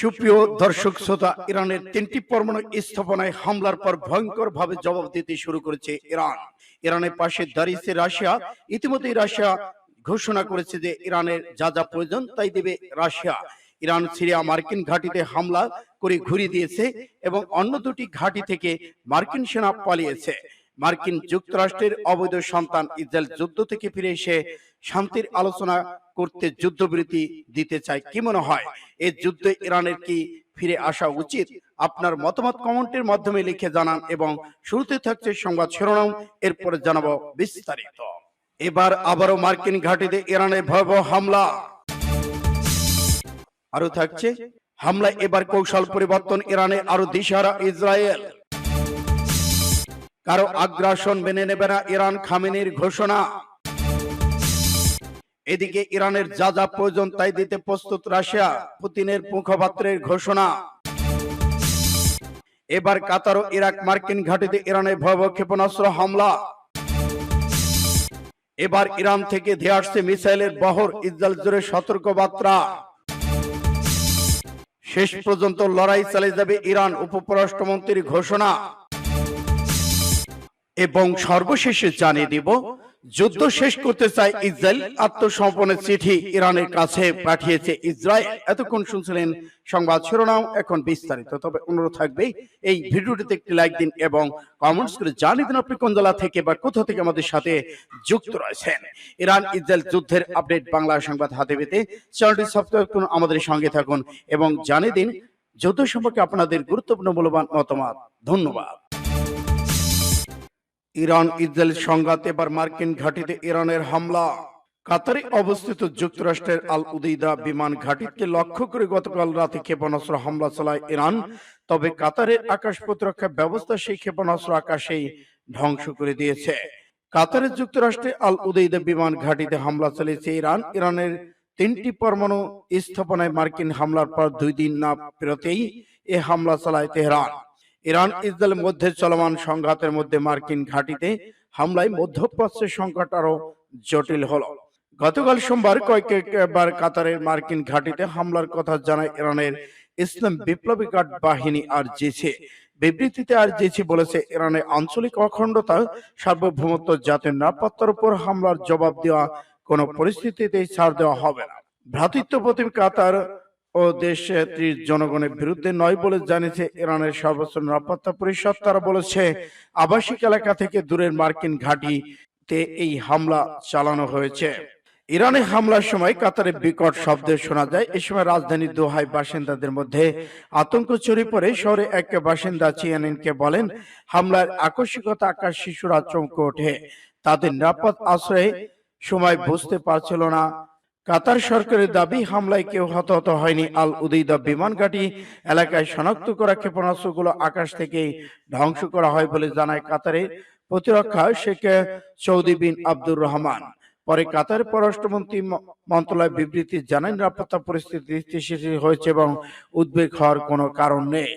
সুপ্রিয় দর্শক শ্রোতা, ইরানের তিনটি পরমাণু স্থাপনায় হামলার পর ভয়ঙ্কর ভাবে জবাব দিতে শুরু করেছে ইরান। ইরানের পাশে দাঁড়িয়েছে রাশিয়া। ইতিমধ্যে রাশিয়া ঘোষণা করেছে যে ইরানের যা যা প্রয়োজন তাই দেবে রাশিয়া। ইরান সিরিয়া মার্কিন ঘাঁটিতে হামলা করে ঘুরিয়ে দিয়েছে এবং অন্য দুটি ঘাঁটি থেকে মার্কিন সেনা পালিয়েছে। মার্কিন যুক্তরাষ্ট্রের অবৈধ সন্তান ইসরায়েল যুদ্ধ থেকে ফিরে এসে শান্তির আলোচনা করতে যুদ্ধবিরতি দিতে চায়। কি মনে হয়? এই যুদ্ধে ইরানের কি ফিরে আসা উচিত? আপনার মতামত কমেন্টের মাধ্যমে লিখে জানান এবং শুরুতে থাকছে সংবাদ শিরোনাম, এরপরে জানাব বিস্তারিত। এবার আবারও মার্কিন ঘাঁটিতে ইরানের ভয়াবহ হামলা। আরও থাকছে, হামলায় এবার কৌশল পরিবর্তন ইরানে আরও দিশারা ইসরায়েল। কারও আগ্রাসন মেনে নেবে না ইরান, খামেনির ঘোষণা। এদিকে ইরানের যা যা প্রয়োজন তাই দিতে প্রস্তুত রাশিয়া, পুতিনের মুখপাত্রের ঘোষণা। এবার কাতার ও ইরাক মার্কিন ঘাটিতে ইরানের ভয়াবহ ক্ষেপণাস্ত্র হামলা। এবার ইরান থেকে ধেয়ে আসছে মিসাইলের বহর, ইসরায়েল জুড়ে সতর্ক বার্তা শেষ পর্যন্ত লড়াই চালিয়ে যাবে ইরান, উপপরাষ্ট্রমন্ত্রীর ঘোষণা। এবং সর্বশেষে জানিয়ে দিব যুদ্ধ শেষ করতে চায় ইসরায়েল। আত্মসমর্পণের চিঠি ইরানের কাছে পাঠিয়েছে ইসরায়েল। এতক্ষণ শুনছিলেন সংবাদ শিরোনাম, এখন বিস্তারিত। তবে অনুরোধ থাকবে, এই ভিডিওটিতে একটি লাইক দিন এবং কমেন্টস করে জানিয়ে দিন আপনি কোন জেলা থেকে বা কোথা থেকে আমাদের সাথে যুক্ত রয়েছেন। ইরান ইসরায়েল যুদ্ধের আপডেট বাংলা সংবাদ হাতে পেতে চ্যানেলটি সাবস্ক্রাইব করুন, আমাদের সঙ্গে থাকুন এবং জানিয়ে দিন যুদ্ধ সম্পর্কে আপনাদের গুরুত্বপূর্ণ মূল্যবান মতামত। ধন্যবাদ। ইরান, ইসরায়েল সংঘাত, এবার মার্কিন ঘাঁটিতে ইরানের হামলা। কাতারে অবস্থিত যুক্তরাষ্ট্রের আল উদৈদা বিমান ঘাঁটিকে লক্ষ্য করে গতকাল রাতে ক্ষেপণাস্ত্র হামলা চালায় ইরান, তবে কাতারের আকাশ প্রতিরক্ষা ব্যবস্থা সেই ক্ষেপণাস্ত্র আকাশেই ধ্বংস করে দিয়েছে। কাতারের যুক্তরাষ্ট্রে আল উদৈদা বিমান ঘাঁটিতে হামলা চালিয়েছে ইরান। ইরানের তিনটি পরমাণু স্থাপনায় মার্কিন হামলার পর দুই দিন না পেরোতেই এ হামলা চালায় তেহরান। ইরান, ইসরায়েলের মধ্যে চলমান সংঘাতের মধ্যে মার্কিন ঘাঁটিতে হামলায় মধ্যপ্রাচ্যের সংকট আরও জটিল হলো। গতকাল সোমবার কয়েকবার কাতারের মার্কিন ঘাঁটিতে হামলার কথা জানায় ইরানের ইসলাম বিপ্লবী গার্ড বাহিনী আর জেছে বিবৃতিতে আর জেছি বলেছে, ইরানের আঞ্চলিক অখণ্ডতা সার্বভৌমত্ব জাতির নিরাপত্তার উপর হামলার জবাব দেওয়া কোনো পরিস্থিতিতে ছাড় দেওয়া হবে না। ভ্রাতৃত্ব প্রতিম কাতার ও দেশের জনগণের বিরুদ্ধে নয় বলে জানিয়েছে ইরানের সর্বোচ্চ নিরাপত্তা পরিষদ। তারা বলেছে, আবাসিক এলাকা থেকে দূরের মার্কিন ঘাঁটিতে এই হামলা চালানো হয়েছে। ইরানে হামলার সময় কাতারে বিকট শব্দ শোনা যায়। এ সময় রাজধানী দোহায় বাসিন্দাদের মধ্যে আতঙ্ক ছড়িয়ে পড়ে। শহরে এক বাসিন্দা চিয়ানিনকে বলেন, হামলার আকস্মিকতা আকাশ শিশুরা চমকে ওঠে। তাদের নিরাপদ আশ্রয়ে সময় বুঝতে পারছিল না। কাতার সরকারের দাবি, হামলায় কেউ হতাহত হয়নি। আল উদৈদা বিমান ঘাঁটি এলাকায় শনাক্ত করা ক্ষেপণাস্ত্রগুলো আকাশ থেকে ধ্বংস করা হয় বলে জানায় কাতারের প্রতিরক্ষা Sheikh Saoud bin Abdur Rahman. পরে কাতার পররাষ্ট্রমন্ত্রী মন্ত্রণালয় বিবৃতি জানায়, নিরাপত্তা পরিস্থিতি স্থিতিশীল হয়েছে এবং উদ্বেগ হওয়ার কোনো কারণ নেই।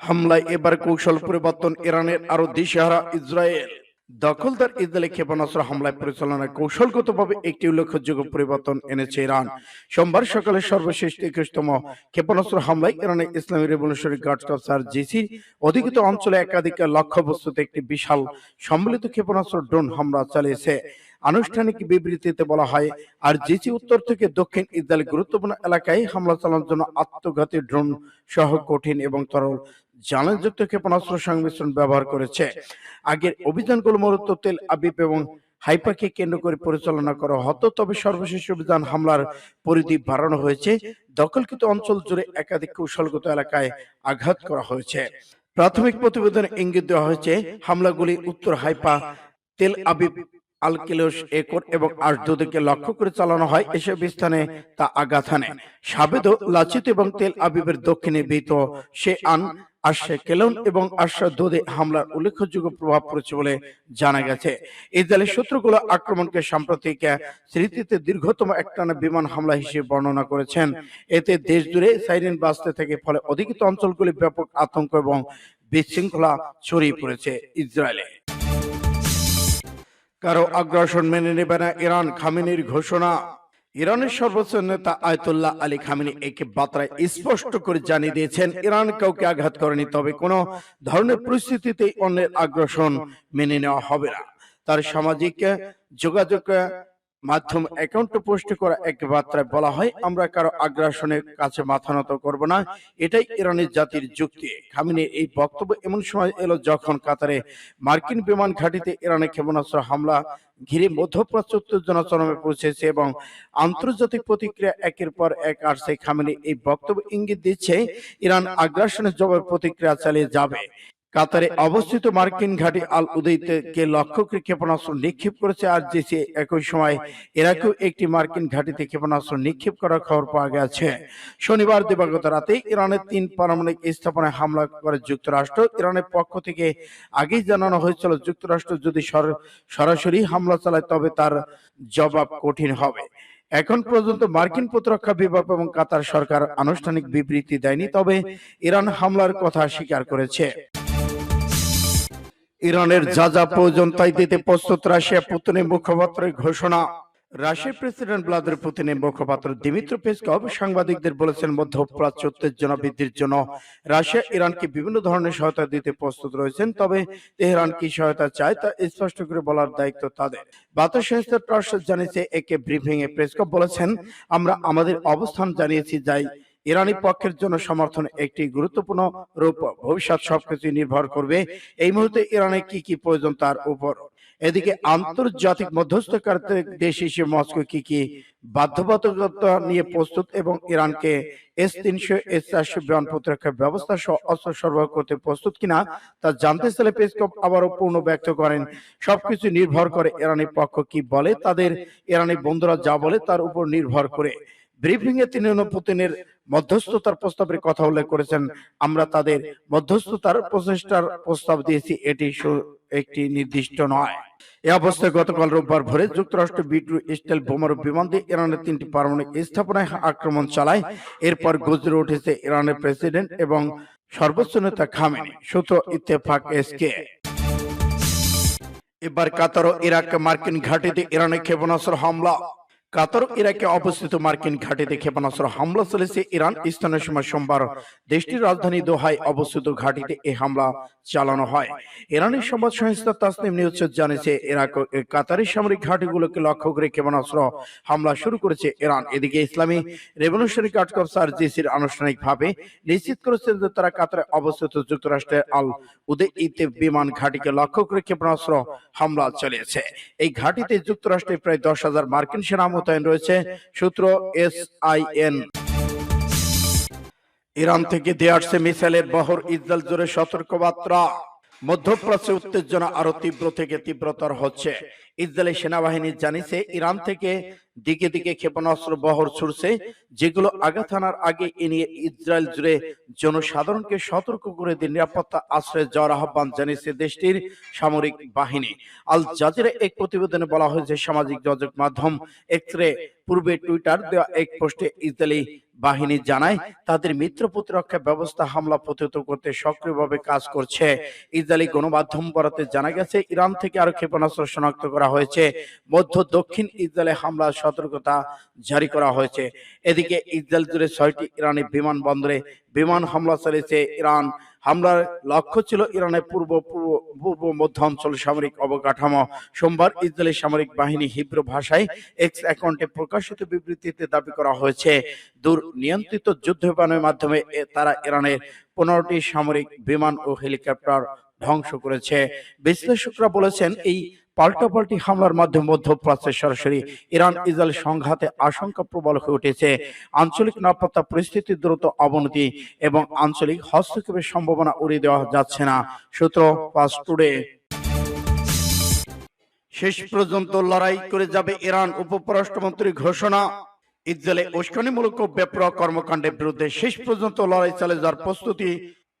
হামলায় এবার কৌশল পরিবর্তন, ইরানের আরও দিশেহারা ইসরায়েল। দখলদার ইসরায়েলি ক্ষেপণাস্ত্র হামলায় পরিচালনায় কৌশলগতভাবে একটি উল্লেখযোগ্য পরিবর্তন এনেছে ইরান। সোমবার সকালে সর্বশেষ একুশতম ক্ষেপণাস্ত্র হামলায় ইরানের ইসলামী revolutionary guard corps IRGC অধিকৃত অঞ্চলে একাধিক লক্ষ্যবস্তুতে একটি বিশাল সম্মিলিত ক্ষেপণাস্ত্র ড্রোন হামলা চালিয়েছে। আনুষ্ঠানিক বিবৃতিতে বলা হয়, আর জিসি উত্তর থেকে দক্ষিণ ইসরায়েল গুরুত্বপূর্ণ এলাকায় হামলা চালানোর জন্য আত্মঘাতী ড্রোন সহ কঠিন এবং তরল জ্বালানিযুক্ত ক্ষেপণাস্ত্র সংমিশ্রণ ব্যবহার করেছে। আগের অভিযানগুলো মূলত তেল আবিব এবং হাইপাকে কেন্দ্র করে পরিচালনা করা হতো, তবে সর্বশেষ অভিযান হামলার পরিধি বাড়ানো হয়েছে। দখলকৃত অঞ্চল জুড়ে একাধিক কৌশলগত এলাকায় আঘাত করা হয়েছে। প্রাথমিক প্রতিবেদনে ইঙ্গিত দেওয়া হয়েছে, হামলাগুলি উত্তর হাইপা তেল আবিব আলকিলোস একর এবং আশদোদকে লক্ষ্য করে চালানো হয় এসব স্থানে তা আঘাত হানে। সাবেদ লাচিত এবং তেল আবিবের দক্ষিণে বিহিত সে আন আশা কেলন এবং আশা দোদে হামলার উল্লেখযোগ্য প্রভাব পড়েছে বলে জানা গেছে। ইসরায়েলের শত্রুগুলো আক্রমণকে সাম্প্রতিক স্মৃতিতে দীর্ঘতম একটানা বিমান হামলা হিসেবে বর্ণনা করেছেন। এতে দেশ জুড়ে সাইরেন থেকে, ফলে অধিকৃত অঞ্চলগুলি ব্যাপক আতঙ্ক এবং বিশৃঙ্খলা ছড়িয়ে পড়েছে ইসরায়েলে। কারও আগ্রাসন মেনে নেবে না ইরান খামিনির ঘোষণা। ইরানের সর্বোচ্চ নেতা আয়তুল্লাহ আলী খামিনি একে বার্তায় স্পষ্ট করে জানিয়ে দিয়েছেন, ইরান কাউকে আঘাত করেনি, তবে কোনো ধরনের পরিস্থিতিতেই অন্যের আগ্রাসন মেনে নেওয়া হবে না। তার সামাজিক যোগাযোগ মাধ্যম অ্যাকাউন্টে পোস্ট করা এক বার্তায় বলা হয়, আমরা কারও আগ্রাসনের কাছে মাথা নত করব না। এটাই ইরানের জাতির যুক্তি। খামিনের এই বক্তব্য এমন সময় এলো যখন কাতারে মার্কিন বিমান ঘাঁটিতে ইরানের ক্ষেপণাস্ত্র হামলা ঘিরে মধ্যপ্রাচ্য উত্তেজনা চরমে পৌঁছেছে এবং আন্তর্জাতিক প্রতিক্রিয়া একের পর এক আসছে। খামেনি এই বক্তব্য ইঙ্গিত দিচ্ছে, ইরান আগ্রাসনের জবাব প্রতিক্রিয়া চালিয়ে যাবে। কাতারে অবস্থিত মার্কিন ঘাঁটি আল উদয়কে লক্ষ্য করে ক্ষেপণাস্ত্র নিক্ষেপ করেছে আর জেসি একই সময়। ইরাকেও একটি মার্কিন ঘাঁটিতে ক্ষেপণাস্ত্র নিক্ষেপ করার খবর পাওয়া গেছে। শনিবার দিবাগত রাতে ইরানের তিন পারমাণবিক স্থাপনায় হামলা করে যুক্তরাষ্ট্র। ইরানের পক্ষ থেকে আগেই জানানো হয়েছিল যুক্তরাষ্ট্র যদি সর- সরাসরি হামলা চালায় তবে তার জবাব কঠিন হবে। এখন পর্যন্ত মার্কিন প্রতিরক্ষা বিভাগ এবং কাতার সরকার আনুষ্ঠানিক বিবৃতি দেয়নি তবে ইরান হামলার কথা স্বীকার করেছে ইরানের যা যা প্রয়োজন তাই দিতে প্রস্তুত রাশিয়া পুতিনের মুখপাত্রের ঘোষণা। রাশিয়ার প্রেসিডেন্ট ভ্লাদিমির পুতিনের মুখপাত্র দিমিত্র পেসকভ সাংবাদিকদের বলেছেন মধ্যপ্রাচ্য উত্তেজনা বৃদ্ধির জন্য রাশিয়া ইরানকে বিভিন্ন ধরনের সহায়তা দিতে প্রস্তুত রয়েছেন। তবে তেহরান কি সহায়তা চায় তা স্পষ্ট করে বলার দায়িত্ব তাদের। বার্তা সংস্থা ট্রাস্ট জানিয়েছে একে ব্রিফিং এ প্রেসকভ বলেছেন আমরা আমাদের অবস্থান জানিয়েছি যাই ইরানি পক্ষের জন্য সমর্থন একটি গুরুত্বপূর্ণ রূপ। ভবিষ্যৎ সবকিছু নির্ভর করবে এই মুহূর্তে ইরানে কি কি প্রয়োজন তার উপর। এদিকে আন্তর্জাতিক মধ্যস্থকারী দেশ হিসেবে মস্কো কি কি বাধ্যবাধকতা নিয়ে প্রস্তুত এবং ইরানকে এস তিনশো এস চারশো বিমান প্রতিরক্ষা ব্যবস্থা সহ অস্ত্র সরবরাহ করতে প্রস্তুত কিনা তা জানতে চাইলে পেসকপ আবারও পূর্ণ ব্যক্ত করেন। সবকিছু নির্ভর করে ইরানি পক্ষ কি বলে তাদের ইরানি বন্ধুরা যা বলে তার উপর নির্ভর করে ব্রিফিং এ তিনি পুতিনের মধ্যস্থতার প্রস্তাবের কথা উল্লেখ করেছেন। আমরা তাদের মধ্যস্থতার প্রচেষ্টার প্রস্তাব দিয়েছি, এটি একটি নির্দিষ্ট নয়। এ অবস্থায় গতকাল রোববার ভোরে যুক্তরাষ্ট্র বিট্রু স্টেল বোমারু বিমান দিয়ে ইরানের তিনটি পারমাণবিক স্থাপনায় আক্রমণ চালায়। এরপর গজরে উঠেছে ইরানের প্রেসিডেন্ট এবং সর্বোচ্চ নেতা খামেনি। সূত্র ইত্তেফাক এসকে। এবার কাতার ও ইরাক মার্কিন ঘাটিতে ইরানের ক্ষেপণাস্ত্র হামলা। কাতার ইরাকে অবস্থিত মার্কিন ঘাঁটিতে ক্ষেপণাস্ত্র হামলা চলেছে ইরান স্থানীয় সময় সোমবার দেশটির রাজধানী দোহায় অবস্থিত ঘাঁটিতে এই হামলা চালানো হয়। ইরানের সংবাদ সংস্থা তাসনিম নিউজ জানিয়েছে ইরাক কাতারের সামরিক ঘাঁটিগুলোকে লক্ষ্য করে ক্ষেপণাস্ত্র হামলা শুরু করেছে ইরান। এদিকে ইসলামী রেভলিউশনারি গার্ড কর্পস আর জিসির আনুষ্ঠানিকভাবে নিশ্চিত করেছে যে তারা কাতারে অবস্থিত যুক্তরাষ্ট্রের আল উদে ইতে বিমান ঘাঁটিকে লক্ষ্য করে ক্ষেপণাস্ত্র হামলা চালিয়েছে। এই ঘাঁটিতে যুক্তরাষ্ট্রের প্রায় দশ হাজার মার্কিন সেনা মোতায়েন রয়েছে, সূত্র এস আই এন ইরান থেকে দিয়ে আসছে মিসাইলের বহর ইসরায়েল জোরে সতর্কবার্তা। মধ্যপ্রাচ্যে উত্তেজনা আরও তীব্র থেকে তীব্রতর হচ্ছে। ইসরায়েলি সেনাবাহিনী জানিয়েছে ইরান থেকে দিকে দিকে ক্ষেপণাস্ত্র বহর ছুড়ছে যেগুলো আঘাত হানার আগে এ নিয়ে ইসরায়েল জুড়ে জনসাধারণকে সতর্ক করে দিয়ে নিরাপত্তা আশ্রয়ে যাওয়ার আহ্বান জানিয়েছে দেশটির সামরিক বাহিনী। আল জাজিরা এক প্রতিবেদনে বলা হয়েছে সামাজিক যোগাযোগ মাধ্যম এক্সরে পূর্বে টুইটার দেওয়া এক পোস্টে ইসরায়েলি বাহিনী জানায়, তাদের মিত্র প্রতিরক্ষা ব্যবস্থা হামলা প্রতিহত করতে সক্রিয়ভাবে কাজ করছে। ইসরায়েলি গণমাধ্যম বরাতে জানা গেছে, ইরান থেকে আরও ক্ষেপণাস্ত্র শনাক্ত করা হয়েছে। মধ্য দক্ষিণ ইসরায়েলে হামলার সতর্কতা জারি করা হয়েছে। এদিকে ইসরায়েল জুড়ে ছয়টি ইরানি বিমান বন্দরে বিমান হামলা চালিয়েছে ইরান। হামলার লক্ষ্য ছিল ইরানের পূর্ব পূর্ব মধ্য অঞ্চল সামরিক অবকাঠামো। সোমবার ইসরায়েলি সামরিক বাহিনী হিব্রু ভাষায় এক্স অ্যাকাউন্টে প্রকাশিত বিবৃতিতে দাবি করা হয়েছে, দূর নিয়ন্ত্রিত যুদ্ধ বিমানের মাধ্যমে তারা ইরানের পনেরোটি সামরিক বিমান ও হেলিকপ্টার ধ্বংস করেছে। বিশ্লেষকরা বলেছেন, এই পাল্টাপাল্টি হামলার মাধ্যমে মধ্যপ্রাচ্যে সরাসরি ইরান ইসরায়েল সংঘাতে আশঙ্কা প্রবল হয়ে উঠেছে। আঞ্চলিক নিরাপত্তা পরিস্থিতির দ্রুত অবনতি এবং আঞ্চলিক হস্তক্ষেপের সম্ভাবনা উড়িয়ে দেওয়া যাচ্ছে না। সূত্র ফাস্ট টুডে। শেষ পর্যন্ত লড়াই করে যাবে ইরান উপপরাষ্ট্রমন্ত্রী ঘোষণা। ইসরায়েলে উস্কানিমূলক বেপরোয়া কর্মকাণ্ডের বিরুদ্ধে শেষ পর্যন্ত লড়াই চালিয়ে যাওয়ার প্রস্তুতি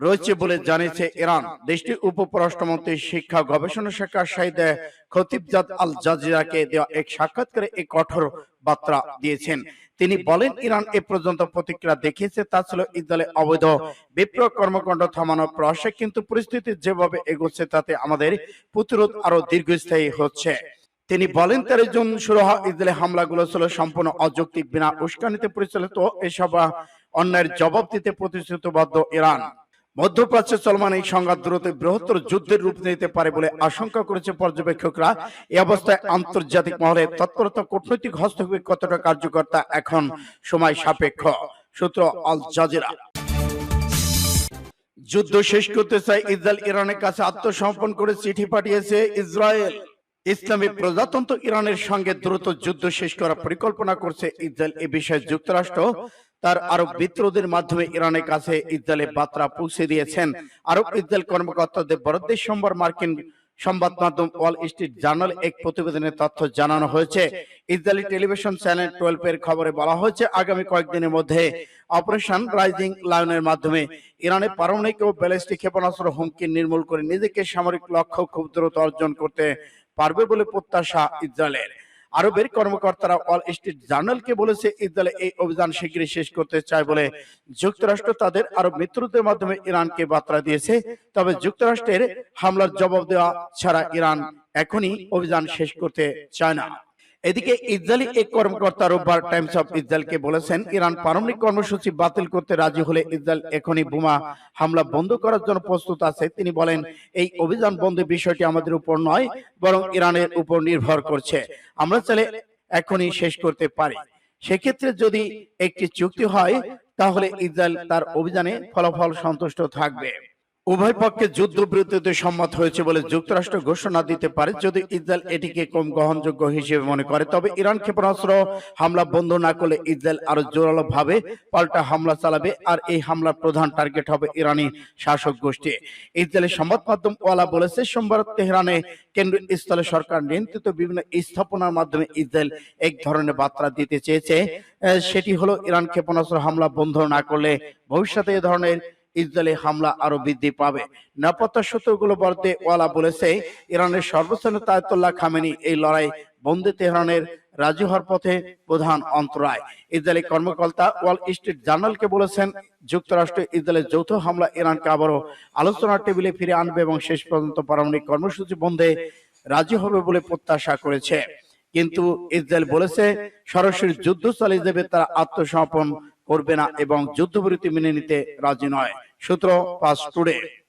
রয়েছে বলে জানিয়েছে ইরান। দেশটির উপপরাষ্ট্রমন্ত্রী শিক্ষা গবেষণা শাখা শাহিদে খতিবজাদ আল জাজিরাকে দেওয়া এক সাক্ষাৎকারে এই কঠোর বার্তা দিয়েছেন। তিনি বলেন ইরান এ পর্যন্ত প্রতিক্রিয়া দেখিয়েছে তা ছিল ইসরায়েলের অবৈধ বিপ্লব কর্মকাণ্ড থামানোর প্রয়াসে। কিন্তু পরিস্থিতি যেভাবে এগোচ্ছে তাতে আমাদের প্রতিরোধ আরও দীর্ঘস্থায়ী হচ্ছে। তিনি বলেন তেরো জুন শুরু হওয়া ইসরায়েলি হামলাগুলো ছিল সম্পূর্ণ অযৌক্তিক বিনা উস্কানিতে পরিচালিত এসব অন্যায়ের জবাব দিতে প্রতিশ্রুতিবদ্ধ ইরান মধ্যপ্রাচ্যে চলমান এই সংঘাত দ্রুত বৃহত্তর যুদ্ধের রূপ নিতে পারে বলে আশঙ্কা করেছে পর্যবেক্ষকরা। এই অবস্থায় আন্তর্জাতিক মহলে তৎপরতা কূটনৈতিক হস্তক্ষেপ কতটা কার্যকর্তা এখন সময় সাপেক্ষ। সূত্র আল জাজিরা। যুদ্ধ শেষ করতে চাই ইসরায়েল, ইরানের কাছে আত্মসমর্পণ করে চিঠি পাঠিয়েছে ইসরায়েল। ইসলামী প্রজাতন্ত্র ইরানের সঙ্গে দ্রুত যুদ্ধ শেষ করার পরিকল্পনা করছে ইসরায়েল। এ বিষয়ে যুক্তরাষ্ট্র তার আরব মিত্রদের মাধ্যমে ইরানের কাছে ইসরায়েলের বার্তা পৌঁছে দিয়েছেন। আরব ইসরায়েল কর্মকর্তাদের বরাদ্দে সোমবার মার্কিন সংবাদ মাধ্যম ওয়াল স্ট্রিট জার্নাল এক প্রতিবেদনের তথ্য জানানো হয়েছে। ইসরায়েলি টেলিভিশন চ্যানেল টুয়েলভ এর খবরে বলা হয়েছে আগামী কয়েকদিনের মধ্যে অপারেশন রাইজিং লায়নের মাধ্যমে ইরানের পারমাণবিক ও ব্যালিস্টিক ক্ষেপণাস্ত্র হুমকি নির্মূল করে নিজেকে সামরিক লক্ষ্য খুব দ্রুত অর্জন করতে পারবে বলে প্রত্যাশা ইসরায়েলের। আরবের কর্মকর্তারা অল স্ট্রিট জার্নালকে বলেছে ইসরায়েল এই অভিযান শীঘ্রই শেষ করতে চায় বলে যুক্তরাষ্ট্র তাদের আরব মিত্রদের মাধ্যমে ইরানকে বার্তা দিয়েছে। তবে যুক্তরাষ্ট্রের হামলার জবাব দেওয়া ছাড়া ইরান এখনই অভিযান শেষ করতে চায় না। এদিকে ইসরায়েলি এক কর্মকর্তা রোববার টাইমস অফ ইসরায়েলকে বলেছেন, ইরান পারমাণবিক কর্মসূচি বাতিল করতে রাজি হলে ইসরায়েল এখনই বোমা হামলা বন্ধ করার জন্য প্রস্তুত আছে। তিনি বলেন, এই অভিযান বন্ধের বিষয়টি আমাদের উপর নয়, বরং ইরানের উপর নির্ভর করছে। আমরা চাইলে এখনই শেষ করতে পারি। সেক্ষেত্রে যদি একটি চুক্তি হয়, তাহলে ইসরায়েল তার অভিযানে ফলাফল সন্তুষ্ট থাকবে। উভয় পক্ষে যুদ্ধবিরতিতে সম্মত হয়েছে বলে যুক্তরাষ্ট্র ঘোষণা দিতে পারে। যদি ইসরায়েল এটিকে কম গ্রহণযোগ্য হিসেবে মনে করে, তবে ইরান ক্ষেপণাস্ত্র হামলা বন্ধ না করলে ইসরায়েল আরও জোরালো ভাবে পাল্টা হামলা চালাবে আর এই হামলার প্রধান টার্গেট হবে ইরানি শাসক গোষ্ঠী। ইসরায়েলের সংবাদ মাধ্যম ওয়ালা বলেছে, সোমবার তেহরানে কেন্দ্রীয় স্থলে সরকার নিয়ন্ত্রিত বিভিন্ন স্থাপনার মাধ্যমে ইসরায়েল এক ধরনের বার্তা দিতে চেয়েছে। সেটি হলো, ইরান ক্ষেপণাস্ত্র হামলা বন্ধ না করলে ভবিষ্যতে এ ধরনের ইসরায়েলি হামলা আরও বৃদ্ধি পাবে। নিরাপত্তা সূত্রগুলো বলতে ওয়ালা বলেছে, ইরানের সর্বোচ্চ নেতা আয়াতুল্লাহ খামেনি এই লড়াই বন্দে তেহরানের রাজি হওয়ার পথে প্রধান অন্তরায়। ইসরায়েলি কর্মকর্তা ওয়াল স্ট্রিট জার্নালকে বলেছেন, যুক্তরাষ্ট্র ইসরায়েলের যৌথ হামলা ইরানকে আবারও আলোচনার টেবিলে ফিরে আনবে এবং শেষ পর্যন্ত পারমাণবিক কর্মসূচি বন্ধে রাজি হবে বলে প্রত্যাশা করেছে। কিন্তু ইসরায়েল বলেছে, সরাসরি যুদ্ধ চালিয়ে দেবে তারা আত্মসমর্পণ করবে না এবং যুদ্ধবিরতি মেনে নিতে রাজি নয়। সূত্র পাস টুডে।